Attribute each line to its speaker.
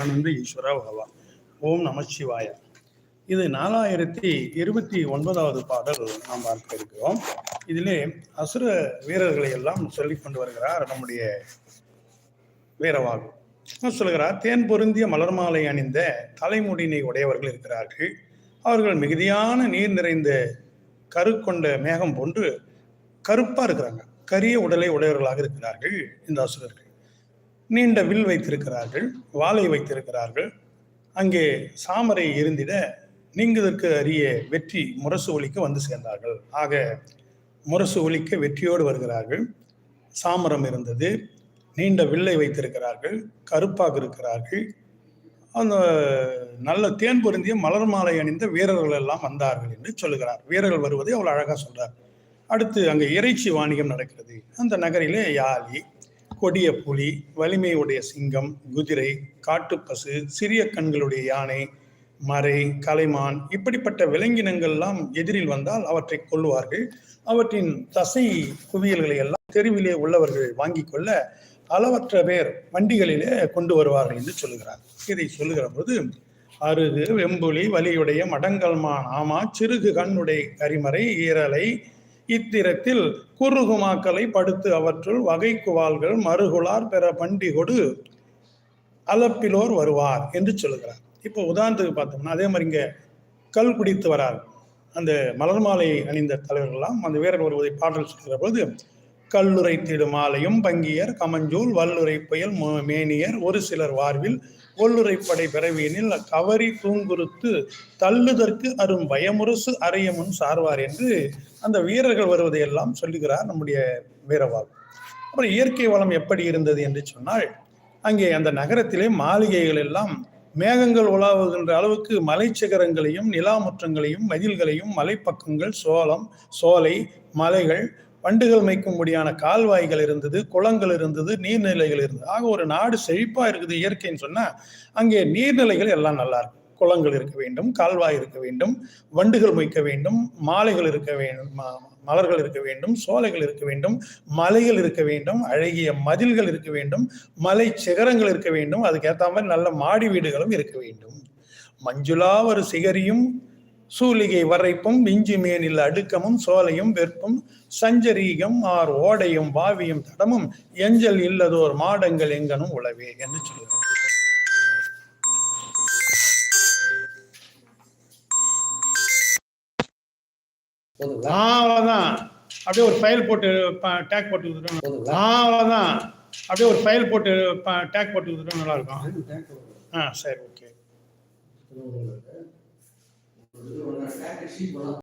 Speaker 1: ஆனந்த ஈஸ்வரா பகவா ஓம் நமச்சிவாய இது நாலாயிரத்தி இருபத்தி ஒன்பதாவது பாடல் நாம் பார்க்க இருக்கிறோம். இதிலே அசுர வீரர்களை எல்லாம் சொல்லி கொண்டு வருகிறார் நம்முடைய வீரவாகு. சொல்கிறார் தேன் பொருந்திய மலர் மாலை அணிந்த தலைமுடியினை உடையவர்கள் இருக்கிறார்கள். அவர்கள் மிகுதியான நீர் நிறைந்த கரு கொண்ட மேகம் போன்று கருப்பாக இருக்கிறாங்க. கரிய உடலை உடையவர்களாக இருக்கிறார்கள் இந்த அசுரர்கள். நீண்ட வில் வைத்திருக்கிறார்கள் வாளை வைத்திருக்கிறார்கள். அங்கே சாமரை இருந்திட நீங்குதற்கு அரிய வெற்றி முரசு ஒலிக்கு வந்து சேர்ந்தார்கள். ஆக முரசு ஒலிக்க வெற்றியோடு வருகிறார்கள். சாமரம் இருந்தது. நீண்ட வில்லை வைத்திருக்கிறார்கள். கருப்பாக இருக்கிறார்கள். அந்த நல்ல தேன் பொருந்திய மலர் மாலை அணிந்த வீரர்கள் எல்லாம் வந்தார்கள் என்று சொல்லுகிறார். வீரர்கள் வருவதை அவ்வளோ அழகாக சொல்றார். அடுத்து அங்கே இறைச்சி வாணிகம் நடக்கிறது. அந்த நகரிலே யாழி கொடிய புலி வலிமையுடைய சிங்கம் குதிரை காட்டுப்பசு சிறிய கண்களுடைய யானை மறை கலைமான் இப்படிப்பட்ட விலங்கினங்கள்லாம் எதிரில் வந்தால் அவற்றை கொள்ளுவார்கள் அவற்றின் தசை குவியல்களை எல்லாம் தெருவிலே உள்ளவர்கள் வாங்கி கொள்ள அளவற்ற பேர் வண்டிகளிலே கொண்டு வருவார்கள் என்று சொல்லுகிறார். இதை சொல்லுகிற போது அருகு வெம்புலி வலியுடைய மடங்கல்மான் ஆமா சிறுகு கண்ணுடைய கரிமறை ஈரலை இத்திரத்தில் குறுகுமாக்களை படுத்து அவற்றுள் வகைக்குவாள்கள் குவால்கள் மறுகுளார் பெற பண்டிகொடு அலப்பிலோர் வருவார் என்று சொல்லுகிறார். இப்போ உதாரணத்துக்கு பார்த்தோம்னா அதே மாதிரி இங்கே கல் குடித்து வரார். அந்த மலர் மாலை அணிந்த தலைவர்கள்லாம் அந்த வீரர் ஒருவதை பாடல் சொல்கிற பொழுது கல்லுரை திருமாலையும் பங்கியர் கமஞ்சூல் வல்லுரை புயல் மேனியர் ஒரு சிலர் வார்வில் கொல்லுரைப்படை பிறவியனில் கவரி தூங்குறுத்து தள்ளுதற்கு அரும் பயமுரசு அறையமுன் சார்வார் என்று அந்த வீரர்கள் வருவதையெல்லாம் சொல்லுகிறார் நம்முடைய வீரவாள். அப்புறம் இயற்கை வளம் எப்படி இருந்தது என்று சொன்னால் அங்கே அந்த நகரத்திலே மாளிகைகள் எல்லாம் மேகங்கள் உலாவுகின்ற அளவுக்கு மலைச்சிகரங்களையும் நிலாமுற்றங்களையும் மதில்களையும் மலைப்பக்கங்கள் சோளம் சோலை மலைகள் வண்டுகள் மேய்க்கும்படியான கால்வாய்கள் இருந்தது குளங்கள் இருந்தது நீர்நிலைகள் இருந்தது. ஆக ஒரு நாடு செழிப்பா இருக்குது இயற்கைன்னு சொன்னா அங்கே நீர்நிலைகள் எல்லாம் நல்லா இருக்கும். குளங்கள் இருக்க வேண்டும் கால்வாய் இருக்க வேண்டும் வண்டுகள் மொய்க்க வேண்டும் மாலைகள் இருக்க வேண்டும் மலர்கள் இருக்க வேண்டும் சோலைகள் இருக்க வேண்டும் மலைகள் இருக்க வேண்டும் அழகிய மதில்கள் இருக்க வேண்டும் மலை சிகரங்கள் இருக்க வேண்டும் அதுக்கேற்ற மாதிரி நல்ல மாடி வீடுகளும் இருக்க வேண்டும். மஞ்சுளா ஒரு சிகரியும் சூலிகை வரைப்பும் விஞ்சி மேனில் அடுக்கமும் சோலையும் வெற்பும் சஞ்சரீகம் ஆர் ஓடையும் வாவியும் தடமும் எஞ்சல் இல்லதோர் மாடங்கள் எங்கனும் உளவே என்று ஆ, அவ்வளவுதான். அப்படியே ஒரு ஃபைல் போட்டு டேக் போட்டு அவ்வளவுதான். அப்படியே ஒரு ஃபைல் போட்டு டேக் போட்டு நல்லா இருக்கும். ஆ சரி ஓகே Begitu, 瓜